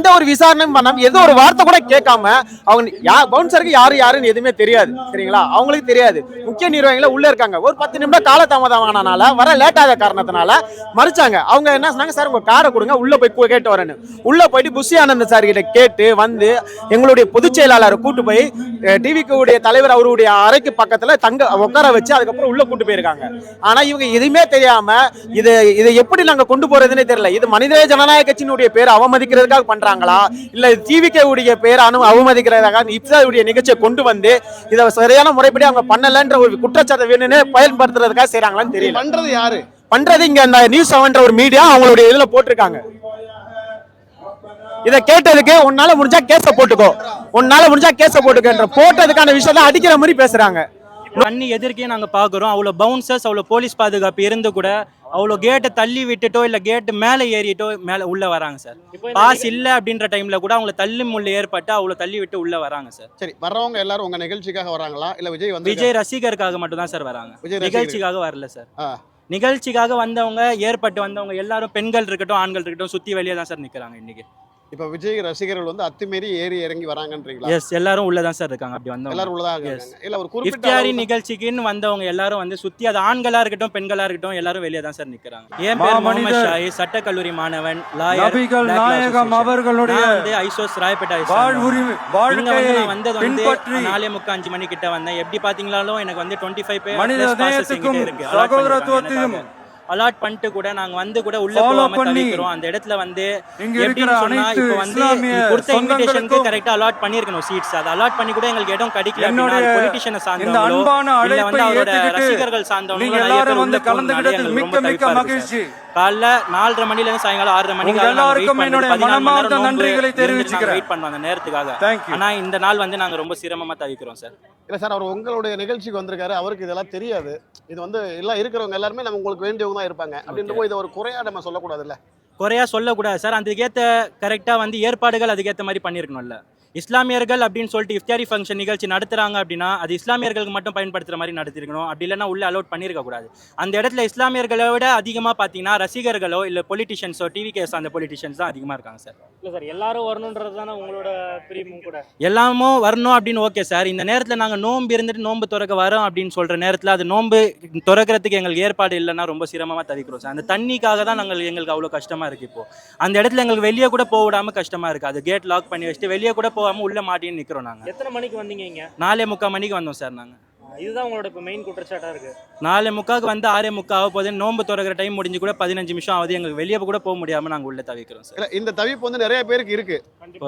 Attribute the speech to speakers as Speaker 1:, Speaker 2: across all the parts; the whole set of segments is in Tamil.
Speaker 1: எந்த ஒரு விசாரணையும் பண்ணாம எந்த ஒரு வார்த்தை கூட கேட்காம அவங்க யா பவுன்சருக்கு யாரு யாருன்னு எதுவுமே தெரியாது சரிங்களா? அவங்களுக்கு தெரியாது. முக்கிய நிர்வாகிகள் உள்ள இருக்காங்க. ஒரு பத்து நிமிடம் காலதாமதம் ஆனனால வர லேட் ஆக காரணத்தினால மறுச்சாங்க. அவங்க என்ன சொன்னாங்க? சார் உங்க காரை கொடுங்க. உள்ள போய் கேட்டு வரேன்னு. உள்ள போயிட்டு புஷி ஆனந்த் சார் கிட்ட கேட்டு வந்து எங்களுடைய பொதுச் செயலாளரை கூட்டு போய் டிவிக்கு உடைய தலைவர் அவருடைய அறைக்கு பக்கத்துல தங்க உட்கார வச்சு அதுக்கப்புறம் உள்ள கூட்டு போயிருக்காங்க. ஆனா இவங்க எதுவுமே தெரியாம இது இதை எப்படி நாங்க கொண்டு போறதுன்னே தெரியல. இது மனித ஜனநாயக கட்சியினுடைய பேர் அவமதிக்கிறதுக்காக பண்றாங்க. பண்றாங்களா இல்ல டிவிக்கு உடைய பேர் அனு அவமதிக்கிறதுக்காக இப்சாவுடைய நிகழ்ச்சியை கொண்டு வந்து இதை சரியான முறைப்படி அவங்க பண்ணலன்ற ஒரு குற்றச்சாட்டை வேணும்னு பயன்படுத்துறதுக்காக செய்றாங்களான்னு தெரியல.
Speaker 2: பண்றது யாரு?
Speaker 1: பண்றது இங்க அந்த நியூஸ் செவன்ற ஒரு மீடியா அவங்களுடைய இதுல போட்டிருக்காங்க. இத கேட்டதுக்கு உன்னால முடிஞ்சா கேஸ போட்டுக்கோ. உன்னால முடிஞ்சா கேஸ போட்டுக்கன்ற போட்டதுக்கான விஷயத்த அடிக்கிற மாதிரி பேசுறாங்க.
Speaker 3: கண்ணி எதிர்க்கே நாங்க பாக்குறோம். அவ்வளவு பவுன்சர்ஸ் அவ்வளவு போலீஸ் பாதுகாப்பு இருந்து கூட அவ்வளவு கேட்டை தள்ளி விட்டுட்டோ இல்ல கேட் மேல ஏறிட்டோ மேல உள்ள வராங்க சார். பாஸ் இல்ல அப்படின்ற டைம்ல கூட அவங்கள தள்ளி முள்ள ஏற்பட்டு அவ்வளவு தள்ளி விட்டு உள்ள வராங்க சார்.
Speaker 2: சரி வர்றவங்க எல்லாரும் உங்க நிகழ்ச்சிக்காக வராங்களா? இல்ல விஜய் வந்து
Speaker 3: விஜய் ரசிகருக்காக மட்டும் தான் சார் வராங்க.
Speaker 2: விஜய்.
Speaker 3: நிகழ்ச்சிக்காக வரல சார். நிகழ்ச்சிக்காக வந்தவங்க ஏற்பட்டு வந்தவங்க எல்லாரும் பெண்கள் இருக்கட்டும் ஆண்கள் இருக்கட்டும் சுத்தி வெளியே தான் சார் நிக்கிறாங்க இன்னைக்கு.
Speaker 2: இப்ப விஜய் ரசிகர்கள் வந்து அத்துமீறி ஏறி இறங்கி வராங்கன்றீங்களா?
Speaker 3: எஸ் எல்லாரும் உள்ள தான் சார் இருக்காங்க. அப்படி வந்தவங்க.
Speaker 2: எல்லாரும் உள்ளதாக இல்ல ஒரு குறிப்பிட்ட
Speaker 3: நிகழ்ச்சிக்குன்னு வந்தவங்க எல்லாரும் வந்து சுத்தி அது ஆண்களா இருக்கட்டும் பெண்களா இருக்கட்டும் எல்லாரும் வெளியே தான் சார் நிக்கிறாங்க. என்
Speaker 4: மா
Speaker 3: பேர் முகமது. ஷாஹி சட்டக்கல்லூரி மாணவன் லாயர்
Speaker 4: நாயகம் அவர்களுடைய
Speaker 3: வந்து ஐசோஸ் ராயப்பேட்டை நான் வந்தது வந்து நாலே முக்கா அஞ்சு மணி கிட்ட வந்தேன். எப்படி பாத்தீங்களாலும் எனக்கு வந்து டுவெண்ட்டி ஃபைவ்
Speaker 4: மனித நேயத்துக்கும் சகோதரத்துவத்தையும்
Speaker 3: அலாட் பண்ணிட்டு கூட நாங்க வந்து கூட உள்ள போகாம தவிக்கிறோம் அந்த இடத்துல வந்து எப்படின்னு சொன்னா இப்போ வந்து கொடுத்த இன்விடேஷனுக்கு கரெக்டா அலாட் பண்ணிருக்கணும் சீட்ஸ் அதை அலாட் பண்ணி கூட எங்களுக்கு இடம் கிடைக்கல பொலிட்டிஷியனை சார்ந்தவங்களோ இல்ல வந்து அவரோட ரசிகர்கள் சார்ந்தவங்களோ நிறைய பேர் உள்ள எங்களுக்கு
Speaker 4: மிக்க
Speaker 3: ரொம்ப தவிப்பா இருக்கு. காலைல நாலரை மணில இருந்து சாயங்காலம் ஆறரை மணிக்கு
Speaker 4: எல்லாருக்கும் என்னுடைய மனமார்ந்த நன்றிகளை தெரிவிச்சுக்கிறேன்.
Speaker 3: வெயிட் பண்ணுவோம் அந்த நேரத்துக்காக.
Speaker 4: Thank you.
Speaker 3: ஆனா இந்த நாள் வந்து நாங்க ரொம்ப சிரமமா தவிக்கிறோம் சார்
Speaker 2: இல்ல சார் அவர் உங்களுடைய நிகழ்ச்சிக்கு வந்திருக்காரு. அவருக்கு இதெல்லாம் தெரியாது. இது வந்து எல்லாம் இருக்கிறவங்க எல்லாருமே நம்ம உங்களுக்கு வேண்டியவங்க தான் இருப்பாங்க அப்படின்ற போது இதை ஒரு குறையா நம்ம சொல்லக்கூடாதுல்ல?
Speaker 3: குறையா சொல்லக்கூடாது சார் அதுக்கேற்ற கரெக்டாக வந்து ஏற்பாடுகள் அதுக்கேற்ற மாதிரி பண்ணியிருக்கணும்ல இஸ்லாமியர்கள் அப்படின்னு சொல்லிட்டு இஃப்தாரி ஃபங்க்ஷன் நிகழ்ச்சி நடத்துறாங்க அப்படின்னா அது இஸ்லாமியர்களுக்கு மட்டும் பயன்படுத்துற மாதிரி நடத்திருக்கணும். அப்படி இல்லைன்னா உள்ள அலோட் பண்ணியிருக்க கூடாது. அந்த இடத்துல இஸ்லாமியர்களை விட அதிகமாக பார்த்தீங்கன்னா ரசிகர்களோ இல்லை பொலிட்டிஷியன்ஸோ டிவி கேஸ் அந்த பொலிட்டிஷியன்ஸ் தான் அதிகமாக இருக்காங்க சார்.
Speaker 5: இல்ல சார் எல்லாரும் வரணுன்றது தானே உங்களோட பிரியமும் கூட?
Speaker 3: எல்லாமும் வரணும் அப்படின்னு ஓகே சார். இந்த நேரத்தில் நாங்கள் நோன்பு இருந்துட்டு நோன்பு திறக்க வரோம் அப்படின்னு சொல்கிற நேரத்தில் அது நோன்பு திறக்கிறதுக்கு எங்களுக்கு ஏற்பாடு இல்லைன்னா ரொம்ப சிரமமாக தவிக்கிறோம் சார். அந்த தண்ணிக்காக தான் நாங்கள் எங்களுக்கு அவ்வளோ கஷ்டமாக இருக்குது இப்போ. அந்த இடத்துல எங்களுக்கு வெளியே கூட போக விடாம கஷ்டமாக இருக்குது அது கேட் லாக் பண்ணி வச்சுட்டு வெளியே கூட போகாமல் உள்ளே மாட்டின்னு நிற்கிறோம் நாங்கள்
Speaker 5: எத்தனை மணிக்கு வந்தீங்க இங்க?
Speaker 3: நாலே முக்கால் மணிக்கு வந்தோம் சார் நாங்கள்
Speaker 5: இதுதான் உங்களோட இப்போ மெயின் குற்றச்சாட்டா இருக்கு.
Speaker 3: நாலே முக்காவுக்கு வந்து ஆறே முக்கா ஆக போது நோன்பு திறக்கிற டைம் முடிஞ்சு கூட பதினஞ்சு நிமிஷம் ஆகுது. எங்களுக்கு வெளியே கூட போக முடியாமல் நாங்கள் உள்ளே தவிக்கிறோம் சார்.
Speaker 2: இல்ல இந்த தவிப்பு வந்து நிறைய பேருக்கு இருக்கு.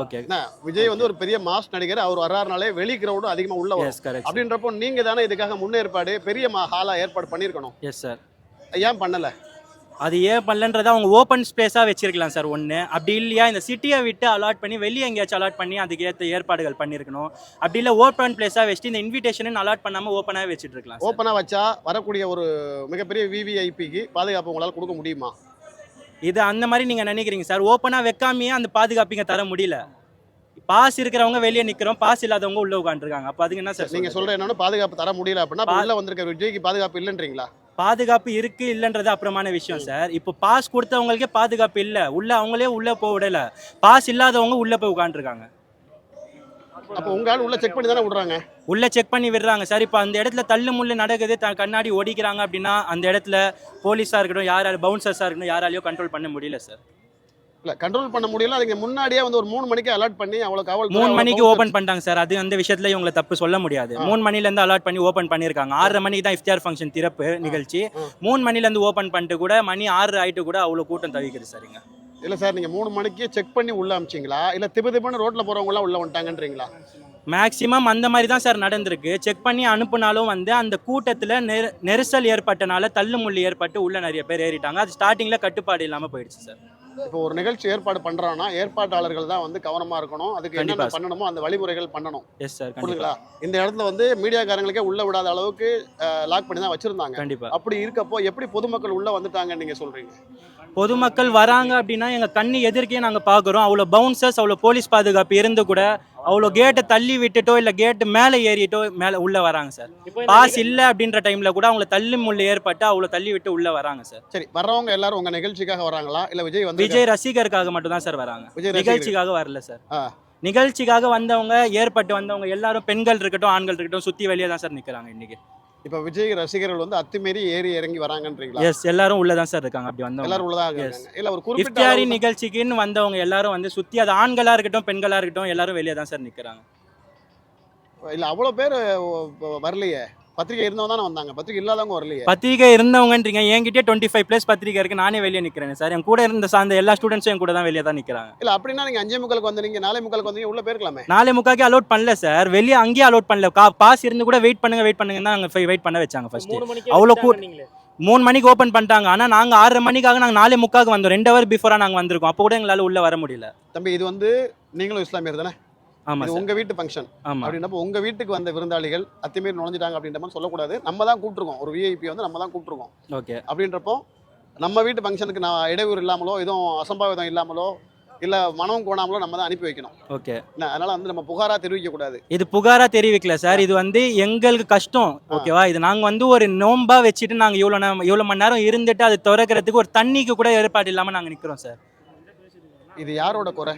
Speaker 3: ஓகே
Speaker 2: என்ன விஜய் வந்து ஒரு பெரிய மாஸ் நடிகர். அவர் வர்றாருனாலே வெளி கிரௌடும் அதிகமா உள்ள வரும்.
Speaker 3: எஸ் கரெக்ட்
Speaker 2: அப்படின்றப்போ நீங்க தானே இதுக்காக முன்னேற்பாடு பெரிய ஹாலா ஏற்பாடு பண்ணியிருக்கணும்.
Speaker 3: எஸ் சார்
Speaker 2: ஏன் பண்ணல?
Speaker 3: அது ஏன் பண்ணலன்றத அவங்க ஓப்பன் ஸ்பேஸாக வச்சிருக்கலாம் சார் ஒன்று அப்படி இல்லையா இந்த சிட்டியை விட்டு அலாட் பண்ணி வெளியே எங்கேயாச்சும் அலாட் பண்ணி அதுக்கு ஏற்ற ஏற்பாடுகள் பண்ணியிருக்கணும் அப்படி இல்லை ஓப்பன் பிளேஸாக வச்சுட்டு இந்த இன்விடேஷன் அலாட் பண்ணாமல் ஓப்பனாக வச்சுட்டு இருக்கலாம் சார்.
Speaker 2: ஓப்பனா வச்சா வரக்கூடிய ஒரு மிகப்பெரிய விவிஐபிக்கு பாதுகாப்பு உங்களால கொடுக்க முடியுமா?
Speaker 3: இது அந்த மாதிரி நீங்கள் நினைக்கிறீங்க சார். ஓப்பனாக வைக்காமையே அந்த பாதுகாப்பு இங்க தர முடியல. பாஸ் இருக்கிறவங்க வெளியே நிற்கிறோம் பாஸ் இல்லாதவங்க உள்ள உட்காந்துருக்காங்க அப்போ அதுக்கு என்ன சார்
Speaker 2: நீங்க
Speaker 3: சொல்றது?
Speaker 2: சொல்ற என்னன்னு பாதுகாப்பு தர முடியல அப்படின்னா உள்ள வந்திருக்க விஜய்க்கு பாதுகாப்பு இல்லைன்றீங்களா?
Speaker 3: பாதுகாப்பு இருக்கு இல்லைன்றது அப்புறமான விஷயம் சார். இப்போ பாஸ் கொடுத்தவங்களுக்கே பாதுகாப்பு இல்லை. உள்ள அவங்களே உள்ள போக விடல. பாஸ் இல்லாதவங்க உள்ள போய் உட்காந்துருக்காங்க
Speaker 2: அப்ப உங்க ஆள் உள்ள செக் பண்ணி தானே விடுறாங்க?
Speaker 3: உள்ள செக் பண்ணி விடுறாங்க சார். இப்போ அந்த இடத்துல தள்ளு முள்ளு நடக்குது. த கண்ணாடி ஓடிக்கிறாங்க அப்படின்னா அந்த இடத்துல போலீஸாக இருக்கட்டும் யாரால பவுன்சர்ஸாக இருக்கட்டும் யாராலையும் கண்ட்ரோல் பண்ண முடியல சார்.
Speaker 2: இல்ல கண்ட்ரோல் பண்ண முடியல. அதுக்கு முன்னாடியே வந்து ஒரு மூணு மணிக்கு அலர்ட் பண்ணி அவ்வளவு காவல்
Speaker 3: மூணு மணிக்கு ஓப்பன் பண்ணிட்டாங்க சார். அது அந்த விஷயத்துல இவங்களை தப்பு சொல்ல முடியாது. மூணு மணில இருந்து அலாட் பண்ணி ஓப்பன் பண்ணியிருக்காங்க. ஆறரை மணிக்கு தான் இஃப்தியார் ஃபங்க்ஷன் திறப்பு நிகழ்ச்சி. மூணு மணில இருந்து ஓப்பன் பண்ணிட்டு கூட மணி ஆறு ஆயிட்டு கூட அவ்வளோ கூட்டம் தவிக்குது சரிங்க
Speaker 2: இல்ல சார் நீங்க மூணு மணிக்கு செக் பண்ணி உள்ள அமிச்சிங்களா? இல்ல திபு திபுன்னு ரோட்ல போறவங்க எல்லாம் உள்ள வந்துட்டாங்கன்றீங்களா?
Speaker 3: மேக்ஸிமம் அந்த மாதிரி தான் சார் நடந்திருக்கு. செக் பண்ணி அனுப்புனாலும் வந்து அந்த கூட்டத்தில் நெரு நெரிசல் ஏற்பட்டனால தள்ளுமுள்ளு ஏற்பட்டு உள்ள நிறைய பேர் ஏறிட்டாங்க. அது ஸ்டார்டிங்ல கட்டுப்பாடு இல்லாமல் போயிடுச்சு சார்.
Speaker 2: இப்போ ஒரு நிகழ்ச்சி ஏற்பாடு பண்றாங்கன்னா ஏற்பாட்டாளர்கள் தான் வந்து கவனமா இருக்கணும். அதுக்கு என்னென்ன பண்ணணுமோ அந்த வழிமுறைகள் பண்ணணும்.
Speaker 3: எஸ் சார் கண்டிப்பா.
Speaker 2: புரியுதுங்களா? இந்த இடத்துல வந்து மீடியாக்காரங்களுக்கே உள்ள விடாத அளவுக்கு லாக் பண்ணி தான் வச்சிருந்தாங்க.
Speaker 3: கண்டிப்பா.
Speaker 2: அப்படி இருக்கப்போ எப்படி பொதுமக்கள் உள்ள வந்துட்டாங்கன்னு நீங்க சொல்றீங்க?
Speaker 3: பொதுமக்கள் வராங்க அப்படின்னா எங்க கண்ணு எதிர்க்கே நாங்க பாக்குறோம். அவ்வளோ பவுன்சர்ஸ் அவ்வளோ போலீஸ் பாதுகாப்பு இருந்து கூட அவ்வளோ கேட்டை தள்ளி விட்டுட்டோ இல்ல கேட்டு மேலே ஏறிட்டோ மேலே உள்ள வராங்க சார். பாஸ் இல்ல அப்படின்ற டைம்ல கூட அவங்கள தள்ளி முள்ள ஏற்பட்டு அவ்வளோ தள்ளி விட்டு உள்ள வராங்க சார்.
Speaker 2: சரி வர்றவங்க எல்லாரும் உங்க நிகழ்ச்சிக்காக வராங்களா? இல்ல விஜய் வந்து
Speaker 3: விஜய் ரசிகருக்காக மட்டும் தான் சார் வராங்க.
Speaker 2: விஜய்.
Speaker 3: நிகழ்ச்சிக்காக வரல சார். நிகழ்ச்சிக்காக வந்தவங்க ஏற்பட்டு வந்தவங்க எல்லாரும் பெண்கள் இருக்கட்டும் ஆண்கள் இருக்கட்டும் சுத்தி வெளியே தான் சார் நிக்கிறாங்க இன்னைக்கு.
Speaker 2: இப்ப விஜய் ரசிகர்கள் வந்து அத்துமீறி ஏறி இறங்கி வராங்கன்றீங்களா?
Speaker 3: எஸ் எல்லாரும் உள்ள தான் சார் இருக்காங்க. அப்படி வந்தவங்க.
Speaker 2: எல்லாரும் உள்ளதா
Speaker 3: Yes.
Speaker 2: இருக்காங்க. இல்ல ஒரு குறிப்பிட்ட
Speaker 3: நிகழ்ச்சிக்குன்னு வந்தவங்க எல்லாரும் வந்து சுத்தி அது ஆண்களா இருக்கட்டும் பெண்களா இருக்கட்டும் எல்லாரும் வெளியே தான் சார் நிக்கிறாங்க
Speaker 2: இல்ல அவ்வளவு பேர் வரலையே? பத்திரிகை இருந்தவங்க தானே வந்தாங்க. பத்திரிகை இல்லாதவங்க வரலையே.
Speaker 3: பத்திரிகை இருந்தவங்கன்றீங்க. என்கிட்டயே டுவெண்ட்டி ஃபைவ் ப்ளஸ் பத்திரிகை இருக்கு. நானே வெளியே நிக்கிறேன் சார். என் கூட இருந்த சார்ந்த எல்லா ஸ்டூடெண்ட்ஸும் என் கூட தான் வெளியே தான் நிக்கிறாங்க.
Speaker 2: இல்ல அப்படின்னா நீங்க அஞ்சே முக்காலுக்கு வந்தீங்க நாலே முக்காலுக்கு வந்தீங்க உள்ள போயிருக்கலாமே.
Speaker 3: நாலே முக்காக்கே அலோட் பண்ணல சார். வெளியே அங்கேயே அலோட் பண்ணல. கா பாஸ் இருந்து கூட வெயிட் பண்ணுங்க வெயிட் பண்ணுங்க தான் அங்கே வெயிட் பண்ண வச்சாங்க ஃபர்ஸ்ட்
Speaker 5: மூணு மணிக்கு
Speaker 3: அவ்வளோ கூ-
Speaker 5: நீங்களே
Speaker 3: மூணு மணிக்கு ஓப்பன் பண்ணிட்டாங்க. ஆனா நாங்க ஆறரை மணிக்காக நாங்க நாலே முக்காக்கு வந்தோம். ரெண்டு ஹவர் பிஃபோரா நாங்க வந்திருக்கோம். அப்போ கூட எங்களால உள்ள வர முடியல.
Speaker 2: தம்பி இது வந்து நீங்களும் இஸ்லாமியர் தானே?
Speaker 3: ஆமா
Speaker 2: இது
Speaker 3: சார்.
Speaker 2: உங்க வீட்டு ஃபங்க்ஷன்
Speaker 3: ஆமா.
Speaker 2: அப்படின்றப்ப உங்க வீட்டுக்கு வந்த விருந்தாளிகள் அத்துமீறி நுழைஞ்சிட்டாங்க அப்படின்ற மாதிரி சொல்லக்கூடாது நம்ம தான் கூப்பிட்டுருக்கோம். ஒரு விஐபி வந்து நம்ம தான் கூப்பிட்டுருக்கோம்.
Speaker 3: ஓகே.
Speaker 2: அப்படின்றப்போ நம்ம வீட்டு ஃபங்க்ஷனுக்கு நான் இடையூறு இல்லாமலோ எதுவும் அசம்பாவிதம் இல்லாமலோ இல்ல மனம் கோணாமலோ நம்ம தான் அனுப்பி வைக்கணும்.
Speaker 3: ஓகே.
Speaker 2: அதனால வந்து நம்ம புகாரா தெரிவிக்க கூடாது.
Speaker 3: இது புகாரா தெரிவிக்கல சார். இது வந்து எங்களுக்கு கஷ்டம். ஓகேவா? இது நாங்க வந்து ஒரு நோம்பா வச்சுட்டு நாங்க இவ்வளவு நேரம் இவ்வளவு மணி நேரம் இருந்துட்டு அது திறக்கிறதுக்கு ஒரு தண்ணிக்கு கூட ஏற்பாடு இல்லாம நாங்க நிக்கிறோம் சார்.
Speaker 2: இது யாரோட குறை?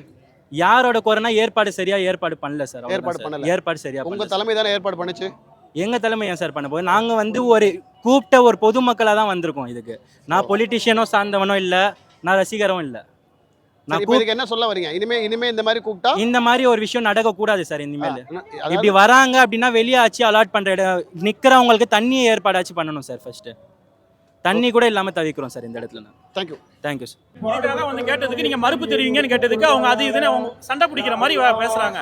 Speaker 3: யாரோட குறைனா ஏற்பாடு சரியா ஏற்பாடு பண்ணல சார்.
Speaker 2: ஏற்பாடு. பண்ணல.
Speaker 3: ஏற்பாடு சரியா
Speaker 2: உங்க தலைமை தானே ஏற்பாடு பண்ணுச்சு?
Speaker 3: எங்க தலைமை ஏன் சார் பண்ண போகுது? நாங்க வந்து ஒரு கூப்பிட்ட ஒரு பொதுமக்களா தான் வந்திருக்கோம் இதுக்கு. நான் பொலிட்டிஷியனோ சார்ந்தவனோ இல்ல நான் ரசிகரும் இல்ல.
Speaker 2: என்ன சொல்ல வரீங்க? இனிமே இனிமே இந்த மாதிரி கூப்பிட்டா?
Speaker 3: இந்த மாதிரி ஒரு விஷயம் நடக்க கூடாது சார் இனிமேல். இப்படி வராங்க அப்படின்னா வெளியே ஆச்சு அலாட் பண்ற இடம் நிக்கிறவங்களுக்கு தண்ணி ஏற்பாடாச்சு பண்ணணும் சார் ஃபர்ஸ்ட் தண்ணி கூட இல்லாம தவிக்கிறோம் சார் இந்த இடத்துல.
Speaker 2: தேங்க்யூ
Speaker 3: தேங்க்யூ சார்
Speaker 6: இதுக்காக வந்து கேட்டதுக்கு நீங்க மறுப்பு தெரிவிங்கன்னு கேட்டதுக்கு அவங்க அது இதுன்னு அவங்க சண்டை பிடிக்கிற மாதிரி பேசுறாங்க.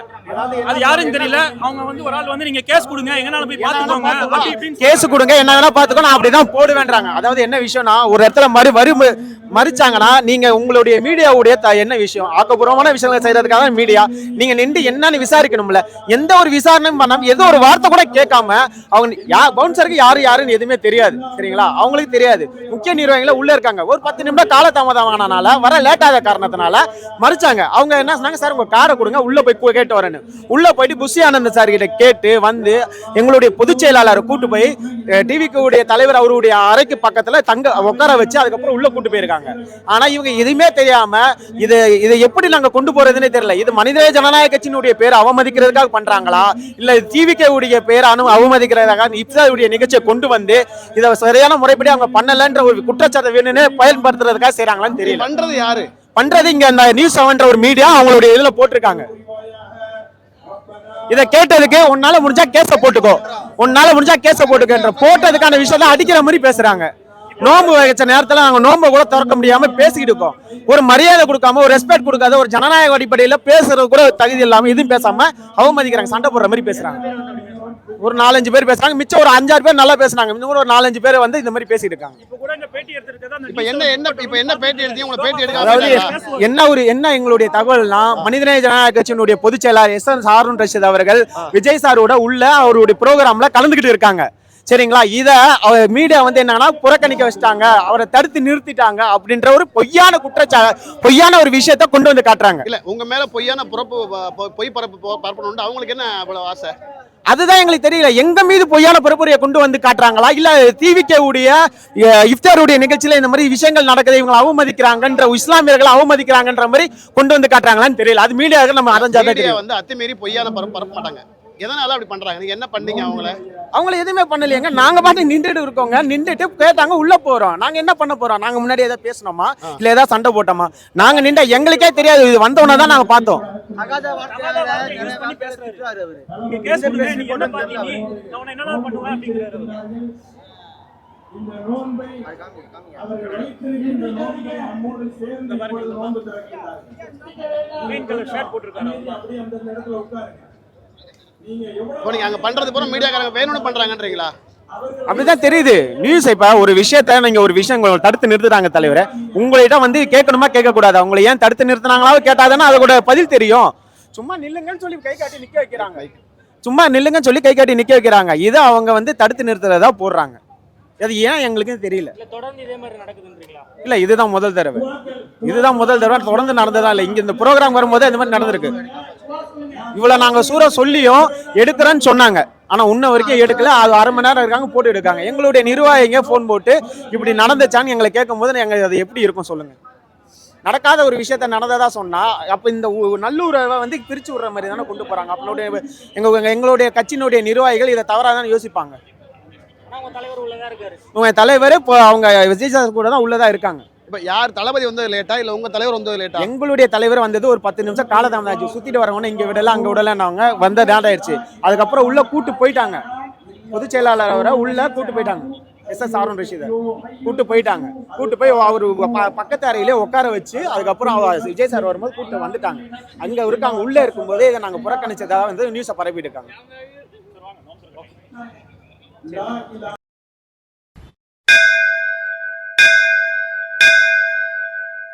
Speaker 6: அது யாருன்னு தெரியல. அவங்க வந்து ஒரு ஆள் வந்து நீங்க கேஸ் கொடுங்க எங்கனாலும் போய் பாத்துக்கோங்க அப்படி இப்படின்னு
Speaker 1: கேஸ் கொடுங்க என்ன வேணா பாத்துக்கோ நான் அப்படிதான் போடுவேன்றாங்க. அதாவது என்ன விஷயம்னா ஒரு இடத்துல மறு வரி மறிச்சாங்கன்னா நீங்க உங்களுடைய மீடியாவுடைய த- என்ன விஷயம்? ஆக்கப்பூர்வமான விஷயங்களை செய்யறதுக்காக மீடியா. நீங்க நின்று என்னன்னு விசாரிக்கணும்ல. எந்த ஒரு விசாரணையும் பண்ணாம ஏதோ ஒரு வார்த்தை கூட கேட்காம அவங்க யா பவுன்சருக்கு யாரு யாருன்னு எதுவுமே தெரியாது. சரிங்களா? அவங்களுக்கு தெரியாது. முக்கிய நிர்வாகிகள் உள்ள இருக்காங்க. ஒரு பத்து நிமிடம் காலதாமதம் ஆனனால வர லேட் ஆக காரணத்தினால மறிச்சாங்க. அவங்க என்ன சொன்னாங்க? சார் உங்க காரை கொடுங்க. உள்ள போய் கேட்டு வரேன்னு. உள்ள போயிட்டு புஷி ஆனந்த் சார் கிட்ட கேட்டு வந்து எங்களுடைய பொதுச் செயலாளரை கூட்டு போய் டிவிக்கு உடைய தலைவர் அவருடைய அறைக்கு பக்கத்துல தங்க உட்கார வச்சு அதுக்கப்புறம் உள்ள கூட்டு போயிருக்காங்க. ஆனா இவங்க எதுவுமே தெரியாம இது இதை எப்படி நாங்க கொண்டு போறதுன்னே தெரியல. இது மனித ஜனநாயக கட்சியினுடைய பேர் அவமதிக்கிறதுக்காக பண்றாங்களா? இல்ல டிவிக்கு உடைய பேர் அனு அவமதிக்கிறதுக்காக இப்சாருடைய நிகழ்ச்சியை கொண்டு வந்து இதை சரியான முறைப்படி அவங்க பண்ணலன்ற ஒரு குற்றச்சாட்டை வேணும்னு பயன்படுத்துறதுக்காக செய்றாங்களான்னு தெரியல.
Speaker 2: பண்றது யாரு?
Speaker 1: பண்றது இங்க அந்த நியூஸ் செவன்ற ஒரு மீடியா அவங்களுடைய இதுல போட்டிருக்காங்க. இதை கேட்டதுக்கு உன்னால முடிஞ்சா கேஸ போட்டுக்கோ. உன்னால முடிஞ்சா கேஸ போட்டுக்கன்ற போட்டதுக்கான விஷயத்த அடிக்கிற மாதிரி பேசுறாங்க. நோன்பு வச்ச நேரத்துல நாங்க நோன்பை கூட திறக்க முடியாம பேசிக்கிட்டு இருக்கோம். ஒரு மரியாதை கொடுக்காம ஒரு ரெஸ்பெக்ட் கொடுக்காத ஒரு ஜனநாயக அடிப்படையில பேசுறது கூட தகுதி இல்லாம எதுவும் பேசாம அவமதிக்கிறாங்க சண்டை போடுற மாதிரி பேசுறாங்க. ஒரு நாலஞ்சு பேர் பேசுறாங்க மிச்சம் ஒரு அஞ்சாறு பேர் நல்லா பேசுனாங்க. இன்னும் ஒரு நாலஞ்சு பேர் வந்து இந்த மாதிரி பேசிட்டு இருக்காங்க.
Speaker 6: இப்ப
Speaker 2: என்ன என்ன இப்ப என்ன பேட்டி எடுத்தீங்க? உங்களை பேட்டி எடுக்க
Speaker 1: அதாவது? என்ன ஒரு என்ன எங்களுடைய தகவல்னா மனிதநேய ஜனநாயக கட்சியினுடைய பொதுச் செயலாளர் எஸ் என் ஹாரூன் ரஷீத் அவர்கள் விஜய் சாரோட உள்ள அவருடைய ப்ரோக்ராம்ல கலந்துக்கிட்டு இருக்காங்க. சரிங்களா? இத மீடியா வந்து என்னன்னா புறக்கணிக்க வச்சுட்டாங்க. அவரை தடுத்து நிறுத்திட்டாங்க அப்படின்ற ஒரு பொய்யான குற்றச்சா பொய்யான ஒரு விஷயத்த கொண்டு வந்து காட்டுறாங்க.
Speaker 2: இல்ல உங்க மேல பொய்யான புறப்பு பொய் பரப்பு பரப்பணும்னு அவங்களுக்கு என்ன அவ்வளவு ஆசை?
Speaker 1: அதுதான் எங்களுக்கு தெரியல. எங்க மீது பொய்யான பரப்புரையை கொண்டு வந்து காட்டுறாங்களா? இல்ல டிவிகே உடைய இஃப்தாருடைய நிகழ்ச்சியில இந்த மாதிரி விஷயங்கள் நடக்குது இவங்க அவமதிக்கிறாங்கன்ற இஸ்லாமியர்களை அவமதிக்கிறாங்கன்ற மாதிரி கொண்டு வந்து காட்டுறாங்களான்னு தெரியல. அது மீடியாவுக்கு நம்ம அரைஞ்சாதான்
Speaker 2: வந்து அத்துமீறி பொய்யான பரப்பு பரப்ப மாட்டாங்க. எதனால அப்படி பண்றாங்க? நீங்க என்ன பண்ணீங்க அவங்கள?
Speaker 1: அவங்கள எதுவுமே பண்ணலையேங்க. நாங்க பாட்டு நின்றுட்டு இருக்கோங்க. நின்றுட்டு கேட்டாங்க உள்ள போறோம். நாங்க என்ன பண்ண போறோம்? நாங்க முன்னாடி ஏதாவது பேசணுமா இல்ல ஏதாவது சண்டை போட்டோமா? நாங்க நின்ற எங்களுக்கே தெரியாது. இது வந்தவன தான் நாங்க பார்த்தோம்.
Speaker 5: போட்டிருக்காரு.
Speaker 2: இப்போ நீங்க அங்க பண்றது பூரா மீடியாக்காரங்க வேணும்னு பண்றாங்கன்றீங்களா?
Speaker 1: அப்படிதான் தெரியுது. நியூஸ் இப்ப ஒரு விஷயத்த நீங்க ஒரு விஷயம் உங்களை தடுத்து நிறுத்துறாங்க தலைவரை. உங்கள்கிட்ட வந்து கேட்கணுமா கேட்க கூடாது அவங்களை ஏன் தடுத்து நிறுத்துனாங்களா கேட்டாதானே அதோட பதில் தெரியும். சும்மா நில்லுங்கன்னு சொல்லி கை காட்டி நிக்க வைக்கிறாங்க. சும்மா நில்லுங்கன்னு சொல்லி கை காட்டி நிக்க வைக்கிறாங்க. இதை அவங்க வந்து தடுத்து நிறுத்துறதா போடுறாங்க. அது ஏன் எங்களுக்கு தெரியல.
Speaker 5: இல்ல தொடர்ந்து இதே மாதிரி நடக்குதுன்றீங்களா?
Speaker 1: இல்ல இதுதான் முதல் தடவை. இதுதான் முதல் தடவை. தொடர்ந்து நடந்ததா இல்லை. இங்க இந்த ப்ரோக்ராம் வரும்போது இந்த மாதிரி நடந்திருக்கு. இவ்வளவு நாங்க சூற சொல்லியும் எடுக்கிறேன்னு சொன்னாங்க. ஆனா உன்ன வரைக்கும் எடுக்கல. அது அரை மணி நேரம் இருக்காங்க போட்டு எடுக்காங்க. எங்களுடைய நிர்வாகிங்க ஃபோன் போட்டு இப்படி நடந்துச்சான்னு எங்களை கேட்கும் போது எங்க அது எப்படி இருக்கும் சொல்லுங்க. நடக்காத ஒரு விஷயத்த நடந்ததா சொன்னா அப்ப இந்த நல்லூரை வந்து பிரிச்சு விடுற மாதிரி தானே கொண்டு போறாங்க. அப்பனுடைய எங்க எங்க- எங்களுடைய கட்சியினுடைய நிர்வாகிகள் இதை தவறாக தான் யோசிப்பாங்க.
Speaker 5: ஆனா உங்க தலைவர்
Speaker 1: இப்போ அவங்க விஜய் சார் கூட தான் உள்ளதா இருக்காங்க.
Speaker 2: இப்போ யார் தளபதி வந்தது லேட்டா இல்லை உங்கள் தலைவர் வந்தது லேட்டா?
Speaker 1: எங்களுடைய தலைவர் வந்தது ஒரு பத்து நிமிஷம் காலதாமதம் ஆச்சு. சுத்திட்டு வரவங்க இங்க விடல அங்க அவங்க வந்த நேரம் ஆயிடுச்சு. அதுக்கப்புறம் உள்ளே கூட்டு போயிட்டாங்க. பொதுச் செயலாளர் அவரை உள்ளே கூட்டு போயிட்டாங்க. எஸ் எஸ் ஆரோன் ரஷீதர் கூட்டு போயிட்டாங்க. கூட்டு போய் அவர் பக்கத்து அறையிலே உட்கார வச்சு அதுக்கப்புறம் அவர் விஜய் சார் வரும்போது கூட்டு வந்துட்டாங்க. அங்கே இருக்காங்க உள்ளே இருக்கும்போதே இதை நாங்கள் புறக்கணிச்சதாக வந்து நியூஸை பரப்பிட்டு இருக்காங்க.